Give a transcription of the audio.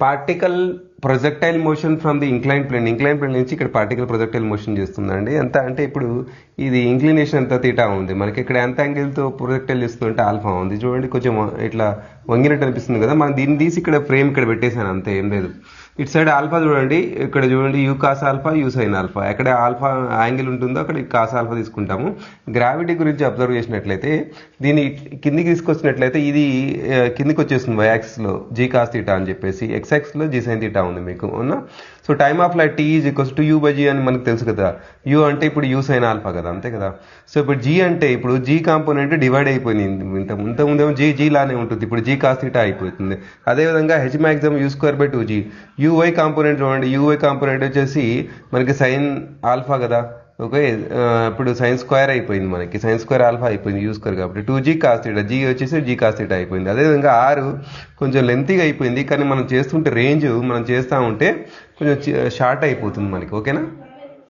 Particle projectile motion from the incline plane incline plane నుంచి ఇక్కడ particle projectile motion చేస్తుందండి. ఎంత అంటే ఇప్పుడు ఇది ఇంక్లినేషన్ ఎంత తీటా ఉంది. మనకి ఇక్కడ ఎంత యాంగిల్తో ప్రొజెక్టైల్ చేస్తుందంటే ఆల్ఫా ఉంది. చూడండి కొంచెం ఇట్లా వంగినట్టు అనిపిస్తుంది కదా. మనం దీన్ని తీసి ఇక్కడ ఫ్రేమ్ ఇక్కడ పెట్టేశాను అంతే ఏం లేదు. ఇటు సైడ్ ఆల్ఫా చూడండి ఇక్కడ చూడండి u cos alpha u sine alpha. ఎక్కడ ఆల్ఫా యాంగిల్ ఉంటుందో అక్కడ కాస్ ఆల్ఫా తీసుకుంటాము. గ్రావిటీ గురించి అబ్జర్వ్ చేసినట్లయితే దీన్ని కిందికి తీసుకొచ్చినట్లయితే ఇది కిందికి వచ్చేస్తుంది వై యాక్సిస్లో జీ కాస్ తీటా అని చెప్పేసి ఎక్స్ యాక్సిస్లో జీ సైన్ తీటా ఉంది మీకు అవునా? So time of flight T is equals to u by g అని మనకు తెలుసు కదా. యూ అంటే ఇప్పుడు యూ సైన్ ఆల్ఫా కదా అంతే కదా. సో ఇప్పుడు జీ అంటే ఇప్పుడు జీ కాంపోనెంట్ డివైడ్ అయిపోయింది. ఇంత ఇంత ముందేమో జీ జీ లానే ఉంటుంది. ఇప్పుడు జీ కాస్తీటా అయిపోతుంది. అదేవిధంగా H maximum u square by two g u y component చూడండి. యూవై కాంపోనెంట్ వచ్చేసి మనకి సైన్ ఆల్ఫా కదా. ఓకే ఇప్పుడు సైన్స్ స్క్వేర్ అయిపోయింది మనకి. సైన్స్ స్క్వేర్ ఆల్ఫా అయిపోయింది యూ స్క్వేర్ కాబట్టి. Two g cos theta g వచ్చేసి జీ కాస్తీట అయిపోయింది. అదేవిధంగా ఆరు కొంచెం లెంతీగా అయిపోయింది కానీ మనం చేస్తుంటే రేంజ్ మనం చేస్తూ ఉంటే కొంచెం షార్ట్ అయిపోతుంది మనకి. ఓకేనా?